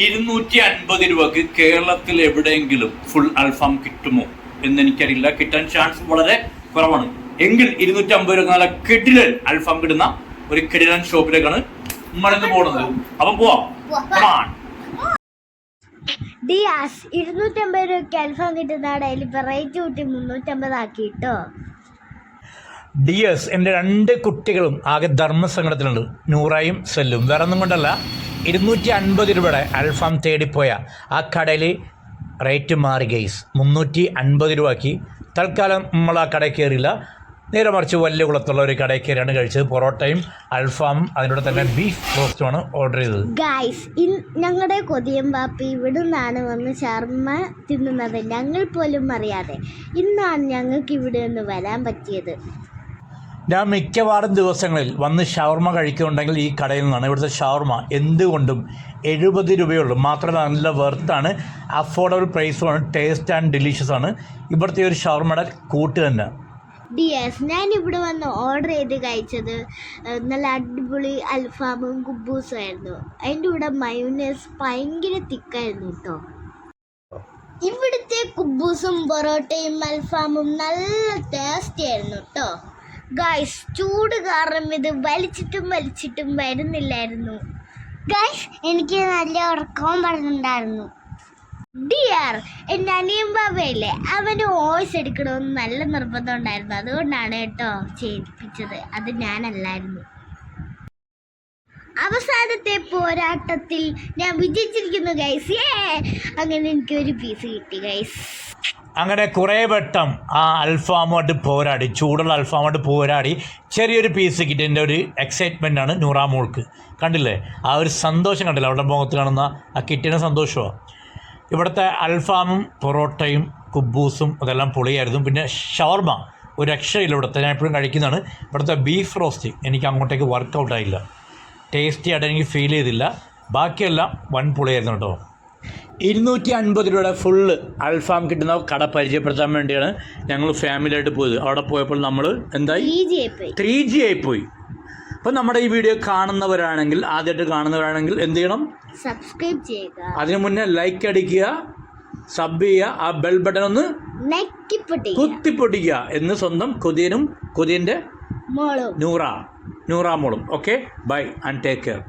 ഇരുന്നൂറ്റി അൻപത് രൂപക്ക് കേരളത്തിൽ എവിടെയെങ്കിലും ഫുൾ അൽഫാം കിട്ടുമോ എന്ന് എനിക്കറിയില്ല കിട്ടാൻ ചാൻസ് വളരെ കുറവാണ്. എങ്കിൽ ഇരുന്നൂറ്റി അമ്പത് രൂപ നല്ല കെടിലൻ അൽഫാം കിട്ടുന്ന ഒരു കെടിലൻ ഷോപ്പിലേക്കാണ് നമ്മളിന്ന് പോകുന്നത് അപ്പം പോവാം. Come on. ഡിയാസ് ഇരുന്നൂറ്റമ്പത് രൂപയ്ക്ക് അൽഫാം കിട്ടുന്ന ഡെയിലി വെറൈറ്റി റേറ്റ് കൂട്ടി മുന്നൂറ്റമ്പത് ആക്കി കേട്ടോ ഡിയസ് എന്റെ എന്റെ രണ്ട് കുട്ടികളും ആകെ ധർമ്മസങ്കടത്തിലുണ്ട്. നൂറായും സെല്ലും വേറെ ഒന്നും കൊണ്ടല്ല. ഇരുന്നൂറ്റി അൻപത് രൂപയുടെ അൽഫാം തേടിപ്പോയ ആ കടയിൽ റേറ്റ് മാറി ഗെയ്സ് മുന്നൂറ്റി അൻപത് രൂപയ്ക്ക് തൽക്കാലം നമ്മൾ ആ കടയിൽ കയറിയില്ല. നേരെ മറിച്ച് വലിയ കുളത്തുള്ള ഒരു കടയിൽ കയറിയാണ് കഴിച്ചത്. പൊറോട്ടയും അൽഫാമും അതിനോട് തന്നെ ബീഫ് റോസ്റ്റുമാണ് ഓർഡർ ചെയ്തത്. ഇൻ ഞങ്ങളുടെ കൊതിയം പാപ്പി ഇവിടുന്നാണ് വന്ന് ശർമ്മ തിന്നുന്നത്. ഞങ്ങൾ പോലും അറിയാതെ ഇന്നാണ് ഞങ്ങൾക്ക് ഇവിടെ നിന്ന് വരാൻ പറ്റിയത്. ഞാൻ മിക്കവാറും ദിവസങ്ങളിൽ വന്ന് ഷവർമ കഴിക്കുന്നുണ്ടെങ്കിൽ ഈ കടയിൽ നിന്നാണ്. ഇവിടുത്തെ ഷവർമ എന്തുകൊണ്ടും എഴുപത് രൂപയുള്ളൂ. മാത്രമല്ല നല്ല വെർത്താണ്. അഫോർഡബിൾ പ്രൈസുമാണ്. ടേസ്റ്റ് ആൻഡ് ഡിലീഷ്യസ് ആണ്. ഇവിടുത്തെ ഒരു ഷവർമയുടെ കൂട്ട് തന്നെ. ഡിയേഴ്സ് ഞാൻ ഇവിടെ വന്ന് ഓർഡർ ചെയ്ത് കഴിച്ചത് നല്ല അടിപൊളി അൽഫാമും കുബൂസും ആയിരുന്നു. അതിന്റെ കൂടെ മയൂനേസ് ഭയങ്കര തിക്കായിരുന്നു കേട്ടോ ഇവിടുത്തെ കുബൂസും പൊറോട്ടയും അൽഫാമും നല്ല ടേസ്റ്റി ആയിരുന്നു കേട്ടോ ഗായ്സ് ചൂട് കാരണം ഇത് വലിച്ചിട്ടും വലിച്ചിട്ടും വരുന്നില്ലായിരുന്നു. ഗൈസ് എനിക്ക് നല്ല ഉറക്കവും പറഞ്ഞിട്ടുണ്ടായിരുന്നു. ഡിയർ എന്റെ അനിയൻ ബാബയില്ലേ? അവന് വോയിസ് എടുക്കണമെന്ന് നല്ല നിർബന്ധം ഉണ്ടായിരുന്നു. അതുകൊണ്ടാണ് കേട്ടോ ചെയ്യിപ്പിച്ചത്. അത് ഞാനല്ലായിരുന്നു. അവസാനത്തെ പോരാട്ടത്തിൽ ഞാൻ വിജയിച്ചിരിക്കുന്നു ഗൈസ് ഏ അങ്ങനെ എനിക്കൊരു പീസ് കിട്ടി ഗൈസ് അങ്ങനെ കുറേ വട്ടം ആ അൽഫാമുമായിട്ട് പോരാടി ചൂടുള്ള അൽഫാമുമായിട്ട് പോരാടി ചെറിയൊരു പീസ് കിട്ടിയതിന്റെ ഒരു എക്സൈറ്റ്മെന്റ് ആണ് നൂറാമോൾക്ക് കണ്ടില്ലേ? ആ ഒരു സന്തോഷം കണ്ടില്ല? അവരുടെ മുഖത്ത് കാണുന്ന ആ കിട്ടിയ സന്തോഷമാണ് ഇവിടുത്തെ അൽഫാമും പൊറോട്ടയും കുബൂസും അതെല്ലാം പൊളിയായിരുന്നു. പിന്നെ ഷവർമ ഒരു രക്ഷയില്ല ഇവിടുത്തെ. ഞാൻ എപ്പോഴും കഴിക്കുന്നതാണ്. ഇവിടുത്തെ ബീഫ് റോസ്റ്റ് എനിക്ക് അങ്ങോട്ടേക്ക് വർക്കൗട്ടായില്ല ടേസ്റ്റി ആയിട്ട് എനിക്ക് ഫീൽ ചെയ്തില്ല. ബാക്കിയെല്ലാം വൻ പൊളിയായിരുന്നു കേട്ടോ. ഇരുന്നൂറ്റി അൻപത് രൂപയുടെ ഫുള്ള് അൽഫാം കിട്ടുന്ന കട പരിചയപ്പെടുത്താൻ വേണ്ടിയാണ് ഞങ്ങൾ ഫാമിലിയായിട്ട് പോയത്. അവിടെ പോയപ്പോൾ നമ്മൾ എന്തായി? ത്രീ ജി ആയി പോയി. അപ്പം നമ്മുടെ ഈ വീഡിയോ കാണുന്നവരാണെങ്കിൽ ആദ്യമായിട്ട് കാണുന്നവരാണെങ്കിൽ എന്ത് ചെയ്യണം? സബ്സ്ക്രൈബ് ചെയ്യുക. അതിനു മുന്നേ ലൈക്ക് അടിക്കുക സബ് ചെയ്യുക ആ ബെൽ ബട്ടൺ ഒന്ന് കുത്തിപ്പൊട്ടിക്കുക എന്ന് സ്വന്തം കൊതിയനും കൊതിയന്റെ മോളും. Noora നൂറാമോളും. Okay bye and take care